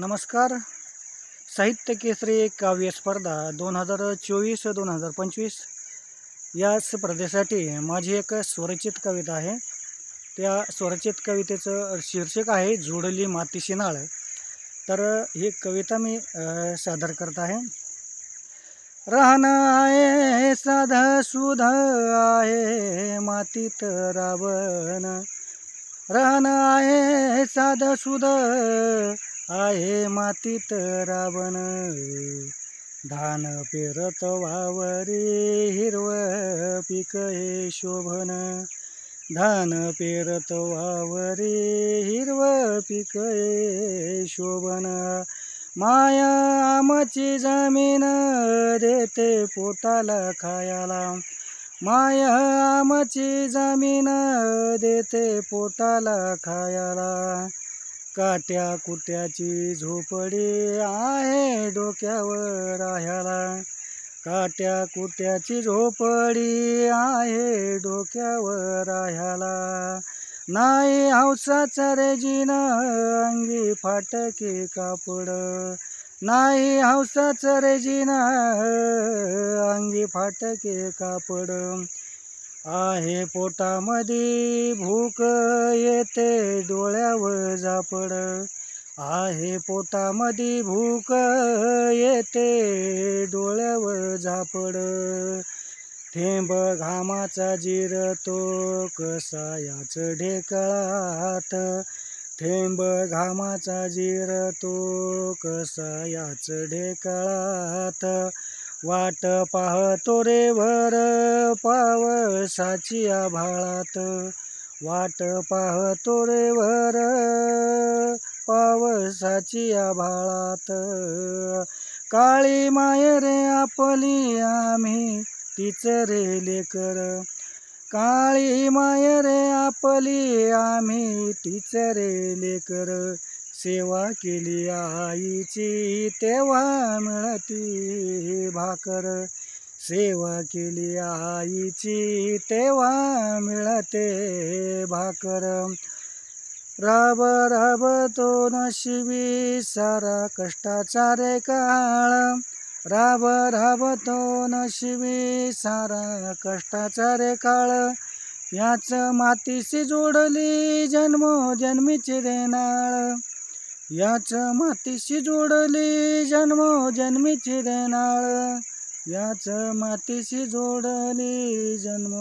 नमस्कार. साहित्य केसरी काव्य स्पर्धा दोन हजार चोवीस दोन हजार पंचवीस या स्पर्धेसाठी माझी एक स्वरचित कविता आहे. त्या स्वरचित कवितेचं शीर्षक आहे जोडली मातीशी नाळ तर ही कविता मी सादर करत आहे. राहणं आहे साध सुध आहे मातीत रावण राहणं आहे साध सुध आहे मातीत रावण. धान पेरत वावरी हिरव पिक हे शोभन. धान पेरत वावरी हिरव पिक हे शोभन. माया आमची जमीन देते पोटाला खायाला. माया आमची जमीन देते पोटाला खायाला. काट्या कुट्याची झोपडी आहे डोक्यावर राह्याला. काट्या कुट्याची झोपडी आहे डोक्यावर राह्याला. नाही हौसाचा रेजिन अंगी फाटके कापड. नाही हौसाचं रेजिन अंगी फाटके कापड. आहे पोटामध्ये भूक येते डोळ्यावर झापड. आहे पोटामध्ये भूक येते डोळ्यावर झापड. थेंब घामाचा जिरतो कसा याच ढेकळात. थेंब घामाचा जिरतो कसा याच ढेकळात. वाट पाहतो रे भर पावसाची आभाळात. वाट पाहतो रे भर पावसाची आभाळात. काळी माय रे आपली आम्ही तीच रे लेकर. काळी माय रे आपली आम्ही तीच रे लेकर. सेवा केली आईची तेव्हा मिळती भाकर. सेवा केली आईची तेव्हा मिळते भाकर. राब राब तो नशिबी सारा कष्टाचा रे काळ. राब राब तो नशिबी सारा कष्टाचा रे काळ. याच मातीशी जोडली जन्मोजन्मीची रे नाळ. याच मातीशी जोडली जन्मोजन्मीची रे नाळ याच मातीशी जोडली जन्म.